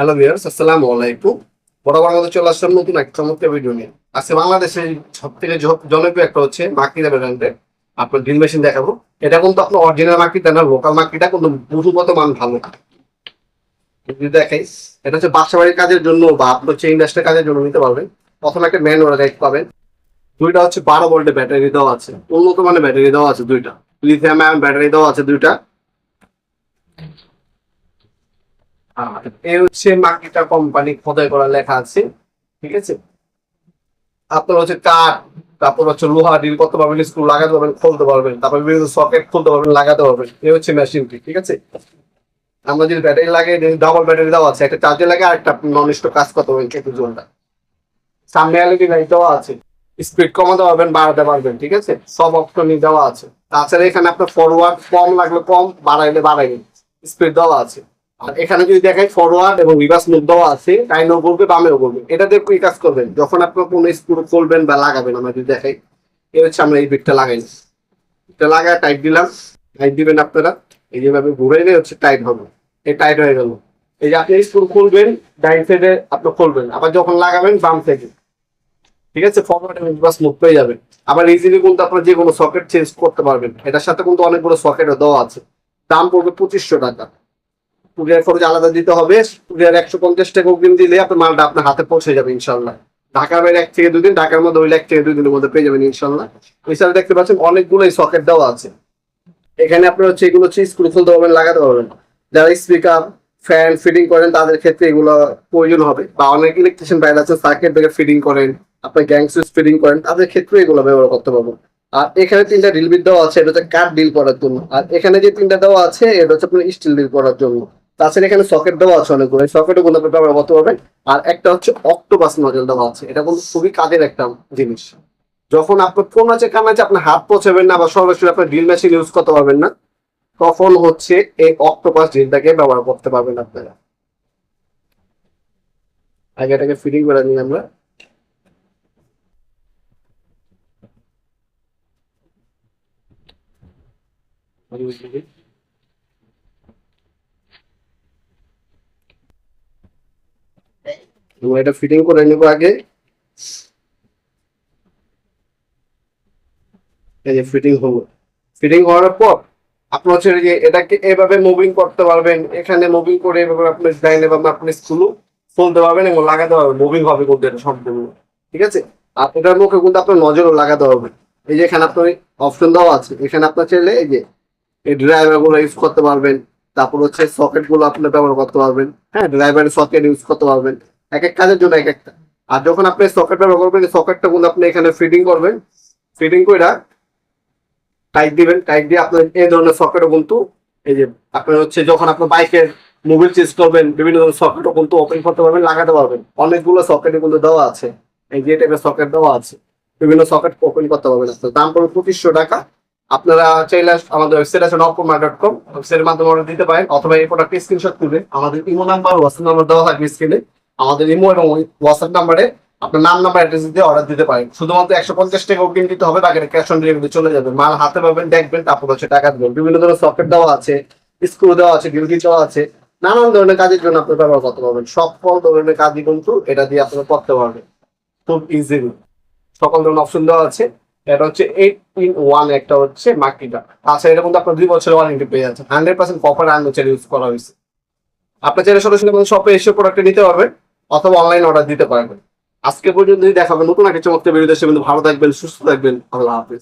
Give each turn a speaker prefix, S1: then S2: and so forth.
S1: Hello viewers আসসালামু আলাইকুম। বরাবর মতো চলে আসলাম নতুন এক চমৎকার ভিডিও নিয়ে। আজকে বাংলাদেশের সব থেকে জনপ্রিয় একটা হচ্ছে মাকিদা ব্র্যান্ডের আপনার ড্রিল মেশিন দেখাবো। এটা কিন্তু আপনার অরিজিনাল মাকিটা না লোকাল মাকিটা কিন্তু গুণগত মান ভালো। দেখাই, এটা হচ্ছে বাসা বাড়ির কাজের জন্য বা আপনার হচ্ছে ইন্ডাস্ট্রির কাজের জন্য নিতে পারবেন। প্রথমে একটা ম্যান ওরা গাইড পাবেন। দুইটা হচ্ছে বারো ভোল্টের ব্যাটারি দেওয়া আছে। উন্নত মানের ব্যাটারি দেওয়া আছে দুইটা। লিথিয়াম ব্যাটারি দেওয়া আছে দুইটা। এই হচ্ছে মার্কেটা কোম্পানি খোদাই করা লেখা আছে, ঠিক আছে? আপনার হচ্ছে কাঠ তারপর হচ্ছে লোহা ডিল করতে পারবেন স্ক্রু লাগাতে পারবেন, খুলতে পারবেন, তারপর বিভিন্ন সকেট খুলতে পারবেন, লাগাতে পারবেন, এই হচ্ছে মেশিনটি ঠিক আছে? আমরা যদি ব্যাটারি লাগে ডাবল ব্যাটারি দেওয়া আছে, একটা চার্জে লাগে আর একটা নন স্টপ কাজ করতে পারবেন চব্বিশ ঘণ্টা সামনে এলইডি লাইট দেওয়া আছে স্পিড কমাতে পারবেন, বাড়াতে পারবেন, ঠিক আছে? সব অপশনই দেওয়া আছে। তাছাড়া এখানে আপনার ফরওয়ার্ড কম লাগলে কম, বাড়াইলে বাড়াইবেন স্পিড দেওয়া আছে। আর এখানে যদি দেখাই ফরওয়ার্ড এবং রিভার্স মুভ দেওয়া আছে ডাইনও করবে বামেও করবে এটা দিয়ে কাজ করবেন। যখন আপনার কোনো স্ক্রু খুলবেন বা লাগাবেন, আমরা যদি দেখাই এই হচ্ছে আমরা এই বিটটা লাগাই এটা লাগায় টাইট দিলাম। টাইট দিবেন আপনারা। এই যেভাবে ঘুরাইলে হচ্ছে টাইট হবে। এই টাইট হয়ে গেল। এই যে আপনি স্ক্রু খুলবেন, ডাইন সাইডে আপনি খুলবেন। আবার যখন লাগাবেন, বাম সাইডে ঠিক আছে? ফরওয়ার্ড এবং রিভার্স মুভ পেয়ে যাবেন আবার ইজিলি কিন্তু আপনার যে কোনো সকেট চেঞ্জ করতে পারবেন। এটার সাথে কিন্তু অনেকগুলো সকেটও দেওয়া আছে। দাম পড়বে পঁচিশশো টাকা। কুরিয়ার খরচ আলাদা দিতে হবে। কুরিয়ার একশো পঞ্চাশ টাকা অগ্রিম দিলে আপনার মালটা আপনার হাতে পৌঁছে যাবে ইনশাল্লাহ ঢাকার বাইরে এক থেকে দুদিন, ঢাকার মধ্যে ওই এক থেকে দুই দিনের মধ্যে পেয়ে যাবেন ইনশাল্লাহ এছাড়া দেখতে পাচ্ছেন অনেকগুলো সকেট দেওয়া আছে। এখানে আপনার হচ্ছে এগুলো হচ্ছে স্ক্রু খুলতে পারবেন লাগাতে পারবেন যারা স্পিকার ফ্যান ফিটিং করেন, তাদের ক্ষেত্রে এগুলো প্রয়োজন হবে। বা অনেক ইলেকট্রিশিয়ান বাইরে আছে সার্কিট ব্রেকার ফিটিং করেন, আপনার গ্যাং সুইচ ফিটিং করেন, তাদের ক্ষেত্রে এগুলো ব্যবহার করতে পারব। আর এখানে তিনটা ডিল বিট দেওয়া আছে, এটা হচ্ছে কাঠ ডিল করার জন্য। আর এখানে যে তিনটা দেওয়া আছে, এটা হচ্ছে আপনার স্টিল ডিল করার জন্য। তাছাড়া এখানে সকেট দেওয়া আছে অনেকগুলো। এই সকেটও আপনি ব্যবহার করতে পারবেন আর একটা হচ্ছে অক্টোপাস নজল দেওয়া আছে। এটা কিন্তু খুবই কাজের একটা জিনিস। যখন আপনার ফোন আছে কাম আছে আপনার হাত পচাবেন না বা সরাসরি আপনার ড্রিল মেশিন ইউজ করতে পারবেন না, তখন হচ্ছে এই অক্টোপাস ড্রিলটাকে ব্যবহার করতে পারবেন আপনারা। আগে এটাকে ফিটিং করে নিই আমরা। এবং এটা ফিটিং করে নেব আগে। এই যে ফিটিং হলো। ফিটিং হওয়ার পর আপনার হচ্ছে যে এটাকে এভাবে মুভিং করতে পারবেন। এখানে মুভিং করে এভাবে আপনি ডাইনে বা আপনি স্কুলও খুলতে পারবেন এবং লাগাতে পারবেন। মুভিং হবে কিন্তু এটা সম্পূর্ণ। ঠিক আছে? আর এটার মুখে কিন্তু আপনার নজরও লাগাতে হবে। এই যে এখানে আপনার অপশন দেওয়া আছে। এখানে আপনার চাইলে এই যে এই ড্রাইভারগুলো ইউজ করতে পারবেন। তারপর হচ্ছে সকেটগুলো আপনি ব্যবহার করতে পারবেন। হ্যাঁ ড্রাইভারের সকেট ইউজ করতে পারবেন। এক এক কাজের জন্য এক একটা। আর যখন আপনি সকেটটা ব্যবহার করবেন সকেটটা কিন্তু আপনি এখানে ফিটিং করবেন। ফিটিং করে টাইট দিবেন টাইট দিয়ে আপনার এই ধরনের সকেটও কিন্তু এই যে আপনার হচ্ছে যখন আপনার বাইকের মোবিল চেঞ্জ করবেন, বিভিন্ন ধরনের সকেটও কিন্তু ওপেন করতে পারবেন, লাগাতে পারবেন। অনেকগুলো সকেটে কিন্তু দেওয়া আছে। এই যে টাইপের সকেট দেওয়া আছে। বিভিন্ন সকেট ওপেন করতে পারবেন দাম পড়বে পঁচিশশো টাকা। আপনারা চাইলে আমাদের ওয়েবসাইট আছে নবকুমার ডট কম ওয়েবসাইটের মাধ্যমে অর্ডার দিতে পারেন, অথবা এই প্রোডাক্ট স্ক্রিনশট তুলে আমাদের ইমো নাম্বার হোয়াটসঅ্যাপ নাম্বার দেওয়া থাকবে স্ক্রিনে আমাদের ইমো এবং হোয়াটসঅ্যাপ নাম্বারে আপনার নাম নাম্বার অ্যাড্রেস দিয়ে অর্ডার দিতে পারেন। শুধুমাত্র একশো পঞ্চাশ টাকা অগ্রিম দিতে হবে, বাকিটা ক্যাশ অন ডেলিভারি চলে যাবে। মাল হাতে পাবেন, দেখবেন, তারপর হচ্ছে টাকা দেবেন। বিভিন্ন ধরনের সকেট দেওয়া আছে স্ক্রু দেওয়া আছে ডিউটি দেওয়া আছে। নানান ধরনের কাজের জন্য আপনি ব্যবহার করতে পারবেন। সকল ধরনের কাজই কিন্তু এটা দিয়ে আপনারা করতে পারবেন। খুব ইজিলি সকল ধরনের অপশন দেওয়া আছে। এটা হচ্ছে এইট ইন ওয়ান একটা হচ্ছে মাকিটা তাছাড়া এটা কিন্তু আপনার দুই বছরের ওয়ারেন্টি পেয়ে যাচ্ছে হান্ড্রেড পার্সেন্ট কপার আর্ন ইউজ করা হয়েছে। আপনার চাইলে আমাদের শপে এসে প্রোডাক্টটা নিতে পারবেন। অথবা অনলাইন অর্ডার দিতে পারবেন। আজকে পর্যন্তই দেখাবেন নতুন একটা চমৎকার বেরিয়ে দেশে কিন্তু ভালো থাকবেন, সুস্থ থাকবেন। আল্লাহ হাফিজ।